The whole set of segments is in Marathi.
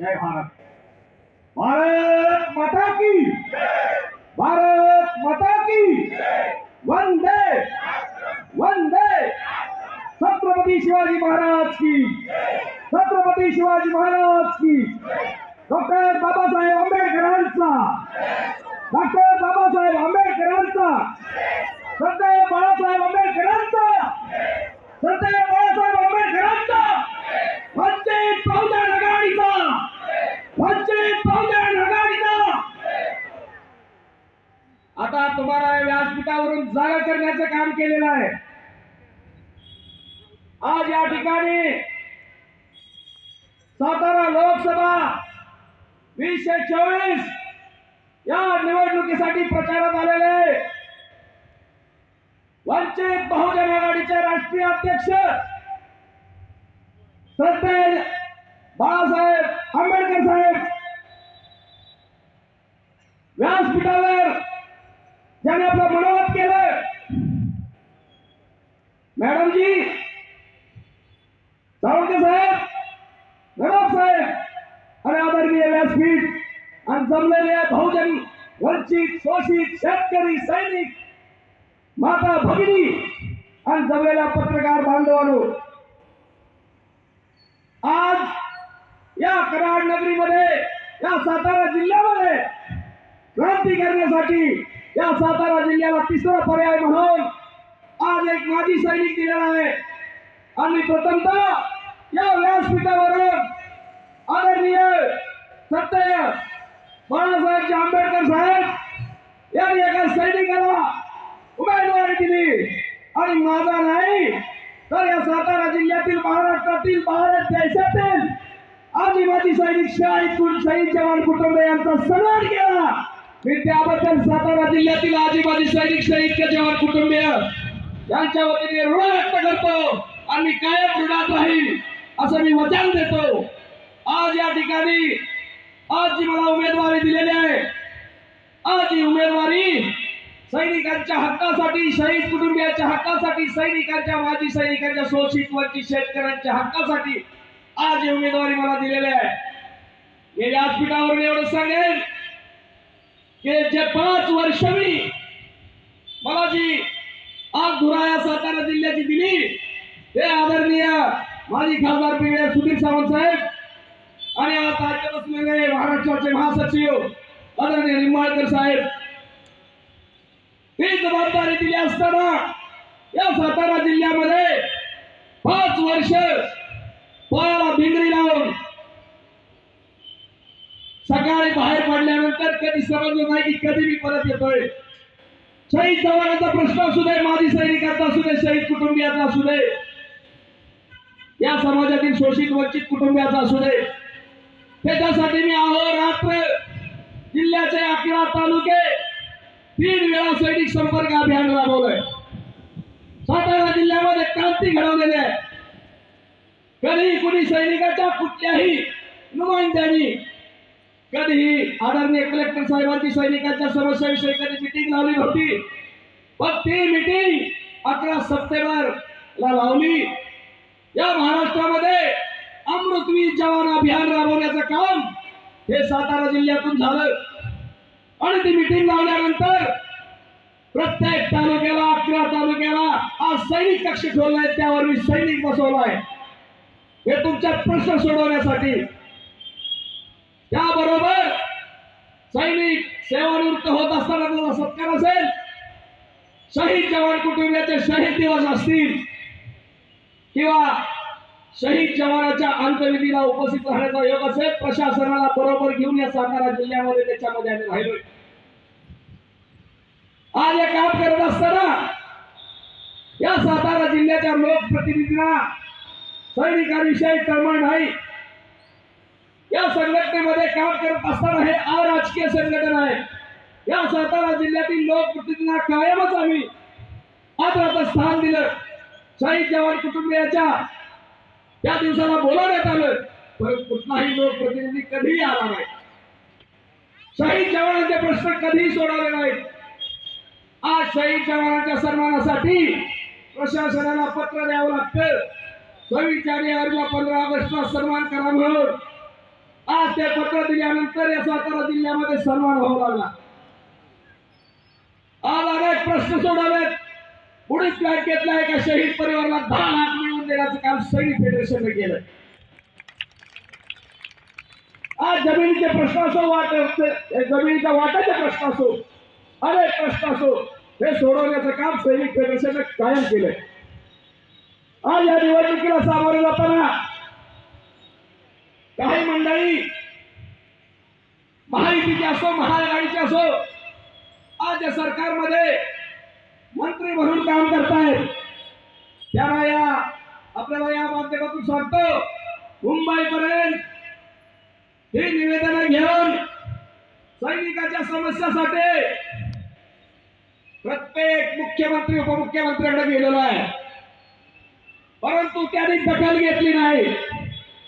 जय भारत. भारत माता की भारत माता की वंदे. वंदे. छत्रपती शिवाजी महाराज की छत्रपती शिवाजी महाराज की डॉक्टर बाबासाहेब आंबेडकरांचा. डॉक्टर बाबासाहेब आंबेडकरांचा. सरदार बाळासाहेब आंबेडकरांचा. सरदार बाळासाहेब आंबेडकरांचा. म्हणजे वंदे चौदा आघाडीचा वंचित बहुजन आघाडीचा आता तुम्हाला या व्यासपीठावरून जागा करण्याचं काम केलेलं आहे. आज या ठिकाणी सातारा लोकसभा वीसशे चोवीस या निवडणुकीसाठी प्रचारात आलेले वंचित बहुजन आघाडीचे राष्ट्रीय अध्यक्ष श्रद्धेय बाळासाहेब आंबेडकर साहेब व्यासपीठावर ज्याने आपलं मनोगत केलं मॅडमजी सावंत साहेब नवाब साहेब आणि आदरणीय व्यासपीठ आणि जमलेले बहुजन वंचित शेतकरी सैनिक माता भगिनी आणि जमलेल्या पत्रकार बांधवांनो आज या कराड नगरीमध्ये या सातारा जिल्ह्यामध्ये क्रांती करण्यासाठी या सातारा जिल्ह्याला तिसरा पर्याय म्हणून आज एक माजी सैनिक दिलेला आहे. आणि प्रथमतः या व्यासपीठावरून आदरणीय सत्य बाळासाहेब आंबेडकर साहेब यांनी एका सैनिकाला उमेदवारी दिली. आणि माझा नाही तर या सातारा जिल्ह्यातील महाराष्ट्रातील भारत देशातील आदिवासी सैनिक शहीद कुल- शहीद जवान कुटुंब यांचा सन्मान केला. मी त्याबद्दल सातारा जिल्ह्यातील आदिवासी सैनिक शहीद जवान कुटुंबीय यांच्या वतीने ऋण व्यक्त करतो आणि मी कायम ऋणात राहील असं मी वचन देतो. आज या ठिकाणी आज जी मला उमेदवारी दिलेली आहे आज ही उमेदवारी सैनिकांच्या हक्कासाठी शहीद कुटुंबियाच्या हक्कासाठी सैनिकांच्या माजी सैनिकांच्या शोषित वंचित शेतकऱ्यांच्या हक्कासाठी आज ही उमेदवारी मला दिलेली आहे. मी व्यासपीठावरून एवढं सांगेन की जे पाच वर्ष मी मला जी आज धुराया सातारा जिल्ह्याची दिली हे आदरणीय माजी खासदार पिढ्या सुधीर सावंत साहेब आणि आता राज्यात बसलेले महाराष्ट्राचे महासचिव आदरणीय निंबाळकर साहेब ही जबाबदारी दिली असताना या सातारा जिल्ह्यामध्ये पाच वर्ष पायाला भिंगरी लावून सकाळी बाहेर पडल्यानंतर कधी समजलं नाही की कधी मी परत येतोय. शहीद जवानाचा प्रश्न असू दे माजी सैनिकांचा असू दे शहीद कुटुंबियाचा असू दे या समाजातील शोषित वंचित कुटुंबियाचा असू दे. त्याच्यासाठी मी आहो रात्र जिल्ह्याचे अकरा तालुके तीन वेळा सैनिक संपर्क अभियान राबवलंय. सातारा जिल्ह्यामध्ये क्रांती घडवलेली आहे. कधी कुणी सैनिकाच्या कुठल्याही नुमाइंद्यांनी कधीही आदरणीय कलेक्टर साहेबांची सैनिकांच्या समस्याविषयी कधी मिटिंग लावली नव्हती पण ती मिटिंग अकरा सप्टेंबर ला लावली. या महाराष्ट्रामध्ये अमृतवीर जवान अभियान राबवण्याचं काम हे सातारा जिल्ह्यातून झालं. आणि ती मिटिंग लावल्यानंतर प्रत्येक तालुक्याला अकरा तालुक्याला आज सैनिक कक्ष ठेवलाय त्यावर मी सैनिक बसवलाय हे तुमच्या प्रश्न सोडवण्यासाठी. त्याबरोबर सैनिक सेवानिवृत्त होत असताना त्याचा सत्कार असेल. शहीद जवान कुटुंबियाचे शहीद दिवस असतील. किंवा शहीद जवानाच्या अंत्यविधीला उपस्थित राहण्याचा योग असेल प्रशासनाला बरोबर घेऊन या सातारा जिल्ह्यामध्ये त्याच्यामध्ये आम्ही राहिलोय. आज हे काम करत असताना या सातारा जिल्ह्याच्या लोकप्रतिनिधींना सैनिकांविषयी तळमळ नाही. या संघटनेमध्ये काम करत असताना हे अराजकीय संघटना आहे. या सातारा जिल्ह्यातील लोकप्रतिनिधींना कायमच आम्ही आदराचं स्थान दिलं. शहीद जवान कुटुंबियाच्या त्या दिवसाला बोलावण्यात आलं पण कुठलाही लोकप्रतिनिधी कधीही आला नाही. शहीद जवानांचे प्रश्न कधीही सोडवले नाहीत. आज शहीद जवानांच्या सन्मानासाठी प्रशासनाला पत्र द्यावं लागतं. सव्वीस जानेवारीला पंधरा ऑगस्टला सन्मान करा म्हणून. आज ते पत्र दिल्यानंतर या सातारा जिल्ह्यामध्ये सन्मान होऊ लागला. आज अनेक प्रश्न सोडवलेत. पुढील बँकेतल्या एका शहीद परिवाराला दहा लाख मिळवून देण्याचं काम सैनिक फेडरेशनने केलं. आज जमिनीचे प्रश्न असो वाट जमिनीचा वाटाचे प्रश्न असो अनेक प्रश्न असो हे सोडवण्याचं काम सैनिक फेडरेशनने कायम केलंय. आज या निवडणुकीला सामोरे जाताना काही मंडळी महायुतीची असो महाआघाडीची असो आज या सरकारमध्ये मंत्री म्हणून काम करतायत. त्यांना या आपल्याला या माध्यमातून सांगतो मुंबईपर्यंत ही निवेदन घेऊन सैनिकाच्या समस्यासाठी प्रत्येक मुख्यमंत्री उपमुख्यमंत्र्याकडे गेलेलो आहे. परंतु त्यांनी दखल घेतली नाही.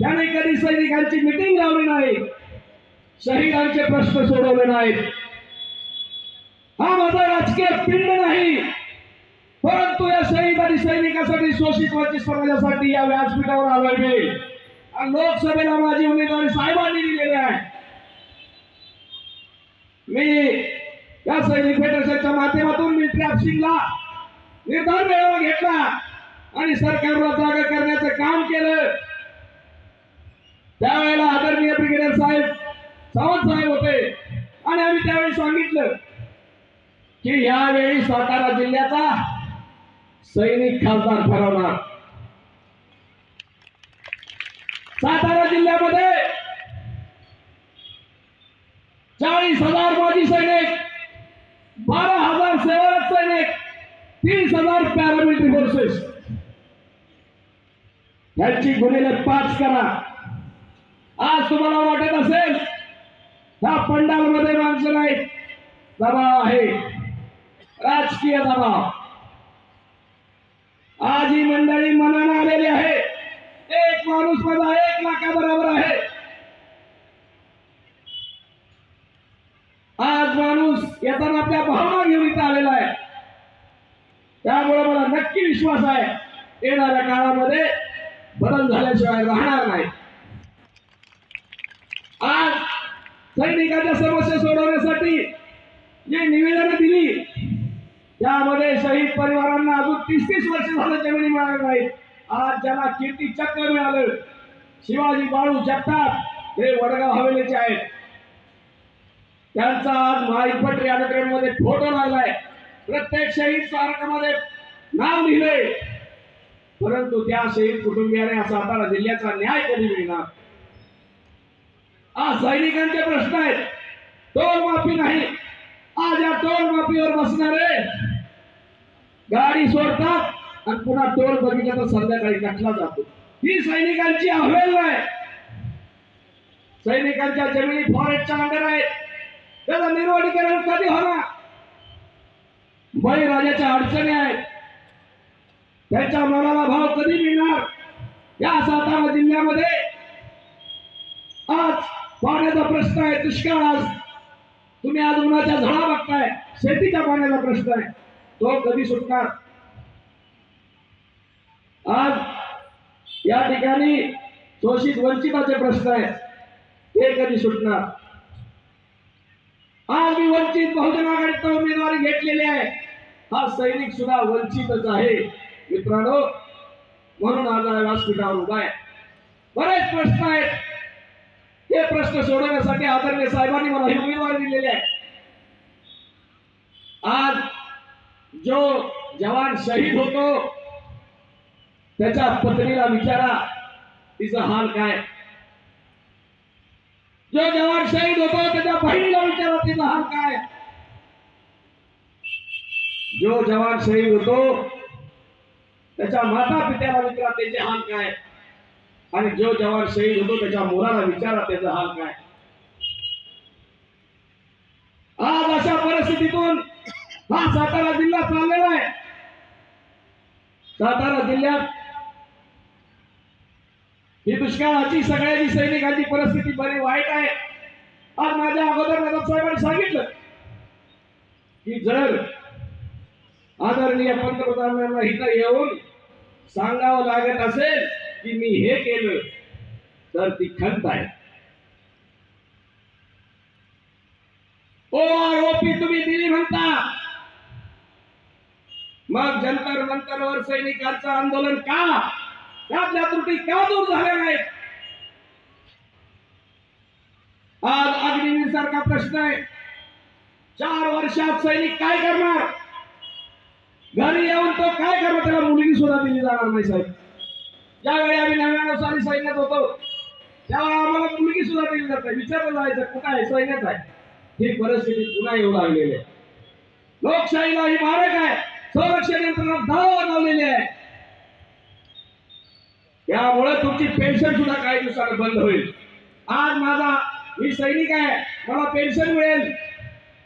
त्याने कधी सैनिकांची मिटिंग लावली नाही. शहीदांचे प्रश्न सोडवले नाहीत. हा माझा राजकीय पिंड नाही. परंतु या शहीद आणि सैनिकासाठी शोषित वंचित समाजासाठी या व्यासपीठावर आलोय मी लोकसभेला माझी उमेदवारी साहेबांनी दिलेली आहे. मी या सैनिक फेडरेशनच्या माध्यमातून मी ट्रॅफसिंगला निर्धार मेळावा घेतला आणि सरकारला जागा करण्याचं काम केलं. त्यावेळेला आदरणीय ब्रिगेडियर साहेब सावंत साहेब होते. आणि आम्ही त्यावेळी सांगितलं की यावेळी सातारा जिल्ह्याचा सैनिक खासदार ठरवणार. सातारा जिल्ह्यामध्ये चाळीस हजार माजी सैनिक बारा हजार सेवक सैनिक तीस हजार पॅरामिलिटरी फोर्सेस यांची गुन्हेगार पाच करा. आज तुम्हाला वाटत असेल त्या पंडालमध्ये माणसं नाहीत. दबाव आहे. राजकीय दबाव. आज ही मंडळी मनानं आलेली आहे. एक माणूस माझा एक लाखा बरोबर आहे. आज माणूस येताना आपल्या भावना घेऊन इथं आलेला आहे. त्यामुळे मला नक्की विश्वास आहे येणाऱ्या काळामध्ये बदल झाल्याशिवाय राहणार नाही. आज सैनिकांच्या समस्या सोडवण्यासाठी जे निवेदनं दिली त्यामध्ये शहीद परिवारांना अजून तीस तीस वर्ष झालं जमिनी मिळाल्या नाहीत. आज ज्यांना कीर्ती चक्र मिळालं शिवाजी बाळू जगताप हे वडगाव हवेलीचे आहेत. त्यांचा आज महाईपटमध्ये फोटो लागलाय. प्रत्येक शहीद स्मारकामध्ये नाव लिहिलंय. परंतु त्या शहीद कुटुंबियाने असा सातारा जिल्ह्याचा न्याय कधी मिळणार? आज सैनिकांचे प्रश्न आहेत. टोल माफी नाही. आज या टोल माफीवर बसणारे गाडी सोडतात आणि पुन्हा टोल बघितला तर संध्याकाळी कटला जातो. ही सैनिकांची अवहेलना आहे. सैनिकांच्या जमिनी फॉरेस्टच्या अंडर आहेत. त्याचं निर्वडीकरण कधी होणार? बळीराजाच्या अडचणी आहेत. त्याच्या मनाला भाव कधी मिळणार? या सातारा जिल्ह्यामध्ये आज पाण्याचा प्रश्न आहे दुष्काळ आज. तुम्ही आज उन्हाच्या झाडा बघताय शेतीच्या पाण्याचा प्रश्न आहे. तो कधी सुटणार? आज या ठिकाणी शोषित वंचिताचे प्रश्न आहेत. ते कधी सुटणार? आज मी वंचित बहुजन आघाडीचा उमेदवारी घेतलेली आहे. हा सैनिक सुद्धा वंचितच आहे. मित्रांनो म्हणून आज व्यासपीठावर उभा आहे. बरेच प्रश्न आहेत. ते प्रश्न सोडवण्यासाठी आदरणीय साहेबांनी मला ही उमेदवारी दिलेली आहे. आज जो जवान शहीद होतो त्याच्या पत्नीला विचारा तिचा हाल काय? जो जवान शहीद होतो त्याच्या बहिणीला विचारा तिचा हाल काय? जो जवान शहीद होतो त्याच्या माता पित्याला विचारा त्याचे हाल काय? आणि जो जवान शहीद होतो त्याच्या मुलाला विचारा त्याचा हाल काय? आज अशा परिस्थितीतून हा सातारा जिल्हा चाललेला आहे. सातारा जिल्ह्यात ही दुष्काळाची सगळ्याची सैनिकांची परिस्थिती बरी वाईट आहे. आज माझ्या अगोदर नदाब साहेबांनी सांगितलं की जर आदरणीय पंतप्रधानांना इथं येऊन सांगावं लागत असेल की मी हे केलं तर ती खंत आहे. ओ आरोपी तुम्ही दिली म्हणता. मग जंतर मंतरवर सैनिकांचं आंदोलन का? त्यातल्या त्रुटी का दूर झाल्या नाहीत? आज अग्निवीर सारखा प्रश्न आहे. चार वर्षात सैनिक काय करणार? घरी येऊन तो काय करणार? त्याला मुलगी सुद्धा दिली जाणार नाही साहेब. ज्यावेळी आम्ही नव्याण्णव साली सैन्यात होतो त्यावेळी आम्हाला मुलगी सुद्धा दिली जात नाही. विचारलं जायचं कुठं आहे? सैन्यात आहे. ही परिस्थिती पुन्हा येऊ लागलेली आहे. लोकशाहीला ही मारक आहे. संरक्षण यंत्रणा धावा लावलेली आहे त्यामुळे तुमची पेन्शन सुद्धा काही दिवसात बंद होईल. आज माझा मी सैनिक आहे. मला पेन्शन मिळेल.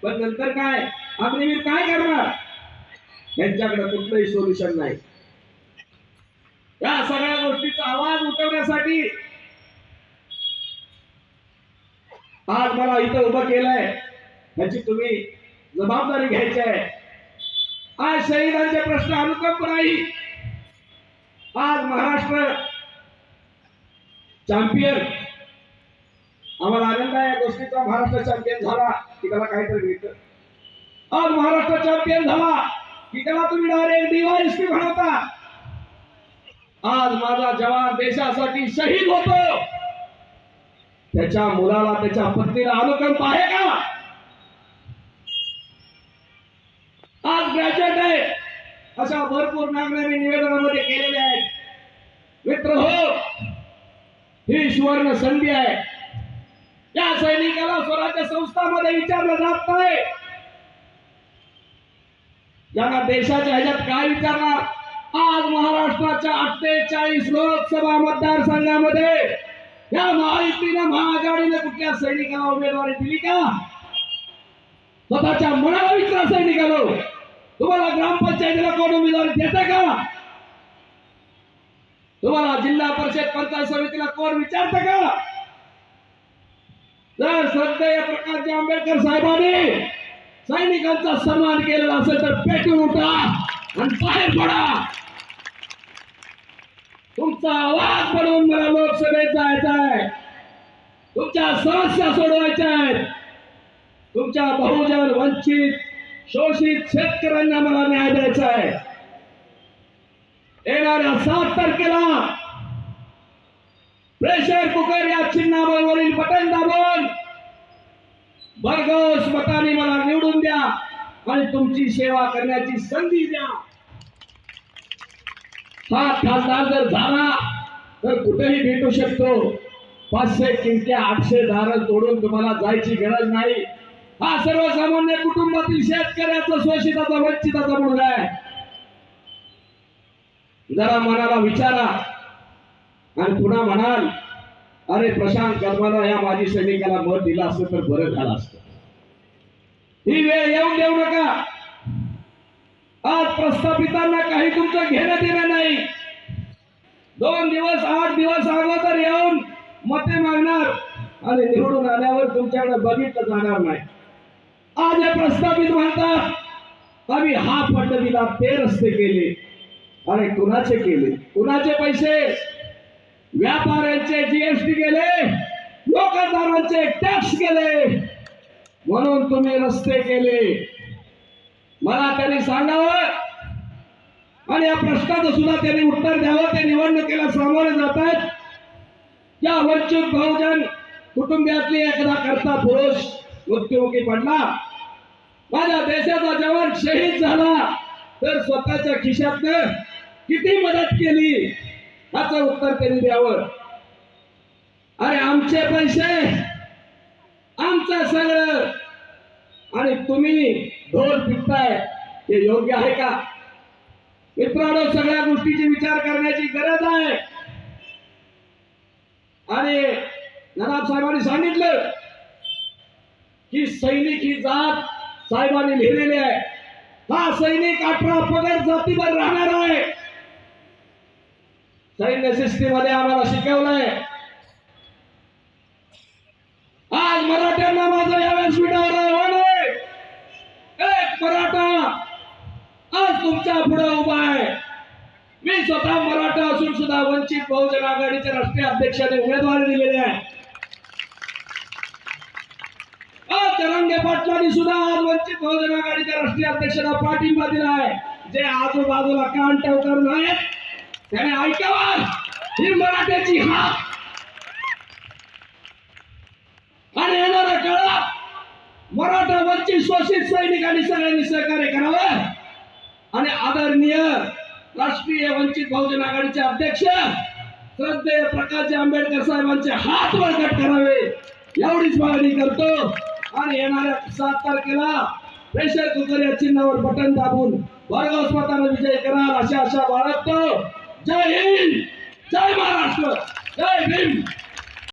पण नंतर काय? अग्निवीर काय करणार? यांच्याकडे कुठलंही सोल्युशन नाही. या सगळ्या गोष्टीचा आवाज उठवण्यासाठी आज मला इथं उभं केलंय. ह्याची तुम्ही जबाबदारी घ्यायची आहे. आज शहीदांचे प्रश्न अनुकंप नाही. आज महाराष्ट्र चॅम्पियन आम्हाला आनंद आहे या गोष्टीचा. महाराष्ट्र चॅम्पियन झाला की त्याला काहीतरी मिळत आज महाराष्ट्र चॅम्पियन झाला की त्याला तुम्ही डायरेक्ट डीवायएसपी म्हणता. आज माझा जवान देशासाठी शहीद होतो. त्याच्या मुलाला त्याच्या पत्नीला अनुकंप आहे का? आज ग्रॅज्युएट आहे अशा भरपूर मागण्या निवेदनामध्ये केलेल्या आहेत. मित्र हो ही सुवर्ण संधी आहे. या सैनिकाला स्वराज्य संस्थामध्ये विचारलं जात नाही ज्यांना देशाच्या ह्याच्यात काय विचारणार? आज महाराष्ट्राच्या अठ्ठेचाळीस लोकसभा मतदारसंघामध्ये या महायुतीनं महाआघाडीने कुठल्या सैनिकाला उमेदवारी दिली का? स्वतःच्या मनाला विचार सैनिकाला तुम्हाला ग्रामपंचायतीला कोण उमेदवारी देते का? तुम्हाला जिल्हा परिषद पंचायत समितीला कोण विचारतं का? जर श्रद्धेय प्रकारचे आंबेडकर साहेबांनी सैनिकांचा सन्मान केलेला असेल तर पेटून उठा आणि बाहेर पडा. तुमचा आवाज बनवून मला लोकसभेत जायचा आहे. तुमच्या समस्या सोडवायच्या आहेत. तुमच्या बहुजन वंचित शोषित शेतकऱ्यांना मला न्याय द्यायचा आहे. येणाऱ्या सात तारखेला प्रेशर कुकर या चिन्हावरील बटन दाबून भरघोस मताने मला निवडून द्या आणि तुमची सेवा करण्याची संधी द्या. हा खासदार जर झाला तर कुठेही भेटू शकतो. पाचशे किमत्या आठशे दार तोडून तुम्हाला जायची गरज नाही. हा सर्वसामान्य कुटुंबातील शेतकऱ्याचा शोषिताचा वंचिताचा मुलगा आहे. जरा मनाला विचारा. आणि पुन्हा म्हणाल अरे प्रशांत कर्माला या माजी सैनिकाला मत दिला असतं तर बरं झालं असतं. ही वेळ येऊन देऊ नका. आज प्रस्थापितांना काही तुमचं घेणं देणं नाही. दोन दिवस आठ दिवस अगोदर येऊन मते मागणार आणि निवडून आल्यावर तुमच्याकडे बघितलं जाणार नाही. आज या प्रस्थापित म्हणतात आम्ही हा फंड दिला ते रस्ते केले. अरे कुणाचे केले? कुणाचे पैसे? व्यापाऱ्यांचे जीएसटी गेले लोकदारांचे टॅक्स गेले म्हणून तुम्ही रस्ते केले. मला त्यांनी सांगावं. आणि या प्रश्नाचं सुद्धा त्यांनी उत्तर द्यावं. ते निवडणुकीला सामोरे जात आहेत. या वंचित बहुजन कुटुंबियातली एकदा करता पुरुष मृत्युमुखी पडला. माझ्या देशाचा जवान शहीद झाला. तर स्वतःच्या खिशातनं किती मदत केली? याचं उत्तर त्यांनी द्यावं. अरे आमचे पैसे आमचं सगळं. आणि तुम्ही ढोल पिटताय हे योग्य आहे का? मित्रांनो सगळ्या गोष्टीची विचार करण्याची गरज आहे. आणि नवाब साहेबांनी सांगितलं की सैनिक ही जात साहेबांनी लिहिलेले आहे. हा सैनिक अठरा पगड जातीवर राहणार आहे. सैन्य शिस्तीमध्ये आम्हाला शिकवलंय. आज मराठ्यांना माझं यावेळेस व्यासपीठावर हो एक मराठा आज तुमच्यापुढे उभा आहे. मी स्वतः मराठा असून सुद्धा वंचित बहुजन आघाडीचे राष्ट्रीय अध्यक्षाने उमेदवारी दिलेली आहे. तरंगे पाटलांनी सुद्धा आज वंचित बहुजन आघाडीच्या राष्ट्रीय अध्यक्षाला पाठिंबा दिला आहे. जे आजूबाजूला कान टवकर आहेत त्याने ऐकावा. ही मराठ्याची हाक. आणि येणाऱ्या काळात मराठा वंचित शोषित सैनिकांनी सगळ्यांनी सहकार्य करावं. आणि आदरणीय राष्ट्रीय वंचित बहुजन आघाडीचे अध्यक्ष श्रद्धेय प्रकाश आंबेडकर साहेबांचे हात बळकट करावे. एवढीच मागणी करतो. आणि येणाऱ्या सात तारखेला प्रेशर कुकर या चिन्हावर बटन दाबून भरघोस मताने विजय कराल अशा आशा बाळगतो जय हिंद! जय महाराष्ट्र! जय भीम!